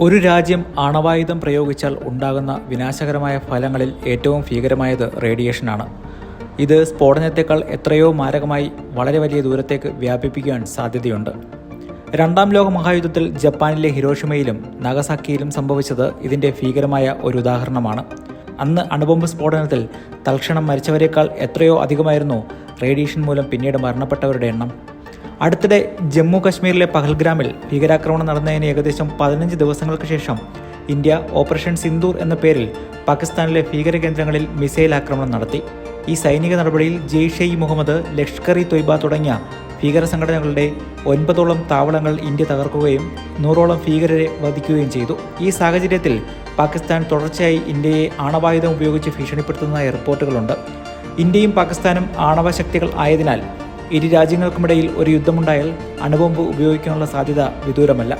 ഒരു രാജ്യം ആണവായുധം പ്രയോഗിച്ചാൽ ഉണ്ടാകുന്ന വിനാശകരമായ ഫലങ്ങളിൽ ഏറ്റവും ഭീകരമായത് റേഡിയേഷനാണ്. ഇത് സ്ഫോടനത്തേക്കാൾ എത്രയോ മാരകമായി വളരെ വലിയ ദൂരത്തേക്ക് വ്യാപിപ്പിക്കാൻ സാധ്യതയുണ്ട്. രണ്ടാം ലോക മഹായുദ്ധത്തിൽ ജപ്പാനിലെ ഹിരോഷിമയിലും നഗസാക്കിയിലും സംഭവിച്ചത് ഇതിന്റെ ഭീകരമായ ഒരു ഉദാഹരണമാണ്. അന്ന് അണുബോംബ് സ്ഫോടനത്തിൽ തൽക്ഷണം മരിച്ചവരെക്കാൾ എത്രയോ അധികമായിരുന്നു റേഡിയേഷൻ മൂലം പിന്നീട് മരണപ്പെട്ടവരുടെ എണ്ണം. അടുത്തിടെ ജമ്മു കശ്മീരിലെ പഹൽഗ്രാമിൽ ഭീകരാക്രമണം നടന്നതിന് ഏകദേശം പതിനഞ്ച് ദിവസങ്ങൾക്ക് ശേഷം ഇന്ത്യ ഓപ്പറേഷൻ സിന്ദൂർ എന്ന പേരിൽ പാകിസ്ഥാനിലെ ഭീകര കേന്ദ്രങ്ങളിൽ മിസൈൽ ആക്രമണം നടത്തി. ഈ സൈനിക നടപടിയിൽ ജെയ്ഷെ ഇ മുഹമ്മദ് ലഷ്കർ ഇ തൊയ്ബ തുടങ്ങിയ ഭീകര സംഘടനകളുടെ ഒൻപതോളം താവളങ്ങൾ ഇന്ത്യ തകർക്കുകയും നൂറോളം ഭീകരരെ വധിക്കുകയും ചെയ്തു. ഈ സാഹചര്യത്തിൽ പാകിസ്ഥാൻ തുടർച്ചയായി ഇന്ത്യയെ ആണവായുധം ഉപയോഗിച്ച് ഭീഷണിപ്പെടുത്തുന്നതായി റിപ്പോർട്ടുകളുണ്ട്. ഇന്ത്യയും പാകിസ്ഥാനും ആണവ ശക്തികൾ ആയതിനാൽ ഇരു രാജ്യങ്ങൾക്കുമിടയിൽ ഒരു യുദ്ധമുണ്ടായാൽ അണുബോംബ് ഉപയോഗിക്കാനുള്ള സാധ്യത വിദൂരമല്ല.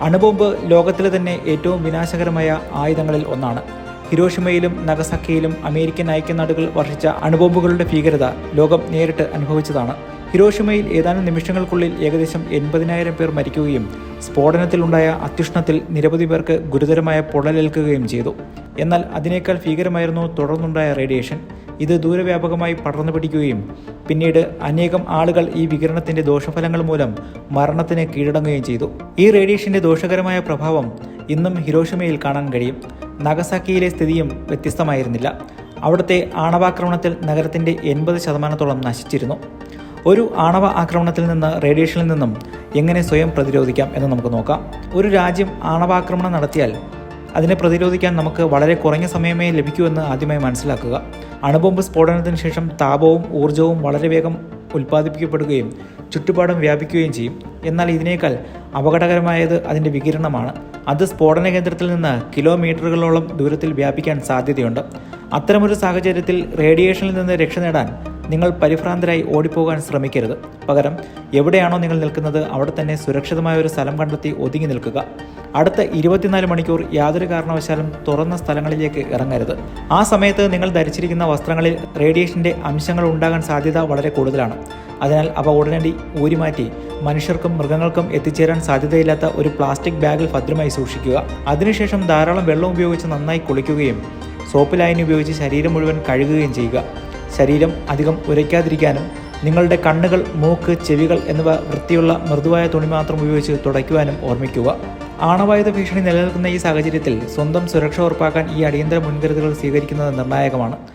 അണുബോംബ് ലോകത്തിലെ തന്നെ ഏറ്റവും വിനാശകരമായ ആയുധങ്ങളിൽ ഒന്നാണ്. ഹിരോഷിമയിലും നഗസക്കയിലും അമേരിക്കൻ ഐക്യനാടുകൾ വർഷിച്ച അണുബോംബുകളുടെ ഭീകരത ലോകം നേരിട്ട് അനുഭവിച്ചതാണ്. ഹിരോഷിമയിൽ ഏതാനും നിമിഷങ്ങൾക്കുള്ളിൽ ഏകദേശം എൺപതിനായിരം പേർ മരിക്കുകയും സ്ഫോടനത്തിലുണ്ടായ അത്യുഷ്ണത്തിൽ നിരവധി പേർക്ക് ഗുരുതരമായ പൊള്ളലേൽക്കുകയും ചെയ്തു. എന്നാൽ അതിനേക്കാൾ ഭീകരമായിരുന്നു തുടർന്നുണ്ടായ റേഡിയേഷൻ. ഇത് ദൂരവ്യാപകമായി പടർന്നു പിടിക്കുകയും പിന്നീട് അനേകം ആളുകൾ ഈ വികിരണത്തിന്റെ ദോഷഫലങ്ങൾ മൂലം മരണത്തിന് കീഴടങ്ങുകയും ചെയ്തു. ഈ റേഡിയേഷന്റെ ദോഷകരമായ പ്രഭാവം ഇന്നും ഹിരോഷിമയിൽ കാണാൻ കഴിയും. നഗസാക്കിയിലെ സ്ഥിതിയും വ്യത്യസ്തമായിരുന്നില്ല. അവിടുത്തെ ആണവാക്രമണത്തിൽ നഗരത്തിന്റെ എൺപത് ശതമാനത്തോളം നശിച്ചിരുന്നു. ഒരു ആണവ ആക്രമണത്തിൽ നിന്ന് റേഡിയേഷനിൽ നിന്നും എങ്ങനെ സ്വയം പ്രതിരോധിക്കാം എന്ന് നമുക്ക് നോക്കാം. ഒരു രാജ്യം ആണവാക്രമണം നടത്തിയാൽ അതിനെ പ്രതിരോധിക്കാൻ നമുക്ക് വളരെ കുറഞ്ഞ സമയമേ ലഭിക്കൂ എന്ന് ആദ്യമായി മനസ്സിലാക്കുക. അണുബോംബ് സ്ഫോടനത്തിന് ശേഷം താപവും ഊർജവും വളരെ വേഗം ഉൽപ്പാദിപ്പിക്കപ്പെടുകയും ചുറ്റുപാടും വ്യാപിക്കുകയും ചെയ്യും. എന്നാൽ ഇതിനേക്കാൾ അപകടകരമായത് അതിന്റെ വികിരണമാണ്. അത് സ്ഫോടന കേന്ദ്രത്തിൽ നിന്ന് കിലോമീറ്ററുകളോളം ദൂരത്തിൽ വ്യാപിക്കാൻ സാധ്യതയുണ്ട്. അത്തരമൊരു സാഹചര്യത്തിൽ റേഡിയേഷനിൽ നിന്ന് രക്ഷ നേടാൻ നിങ്ങൾ പരിഭ്രാന്തരായി ഓടിപ്പോകാൻ ശ്രമിക്കരുത്. പകരം എവിടെയാണോ നിങ്ങൾ നിൽക്കുന്നത് അവിടെ തന്നെ സുരക്ഷിതമായ ഒരു സ്ഥലം കണ്ടെത്തി ഒതുങ്ങി നിൽക്കുക. അടുത്ത ഇരുപത്തിനാല് മണിക്കൂർ യാതൊരു കാരണവശാലും തുറന്ന സ്ഥലങ്ങളിലേക്ക് ഇറങ്ങരുത്. ആ സമയത്ത് നിങ്ങൾ ധരിച്ചിരിക്കുന്ന വസ്ത്രങ്ങളിൽ റേഡിയേഷന്റെ അംശങ്ങൾ ഉണ്ടാകാൻ സാധ്യത വളരെ കൂടുതലാണ്. അതിനാൽ അവ ഉടനടി ഊരിമാറ്റി മനുഷ്യർക്കും മൃഗങ്ങൾക്കും എത്തിച്ചേരാൻ സാധ്യതയില്ലാത്ത ഒരു പ്ലാസ്റ്റിക് ബാഗിൽ ഭദ്രമായി സൂക്ഷിക്കുക. അതിനുശേഷം ധാരാളം വെള്ളം ഉപയോഗിച്ച് നന്നായി കുളിക്കുകയും സോപ്പ് ലൈൻ ഉപയോഗിച്ച് ശരീരം മുഴുവൻ കഴുകുകയും ചെയ്യുക. ശരീരം അധികം ഉരയ്ക്കാതിരിക്കാനും നിങ്ങളുടെ കണ്ണുകൾ മൂക്ക് ചെവികൾ എന്നിവ വൃത്തിയുള്ള മൃദുവായ തുണി മാത്രം ഉപയോഗിച്ച് തുടയ്ക്കുവാനും ഓർമ്മിക്കുക. ആണവായുധ ഭീഷണി നിലനിൽക്കുന്ന ഈ സാഹചര്യത്തിൽ സ്വന്തം സുരക്ഷ ഉറപ്പാക്കാൻ ഈ അടിയന്തര മുൻകരുതലുകൾ സ്വീകരിക്കുന്നത് നിർണായകമാണ്.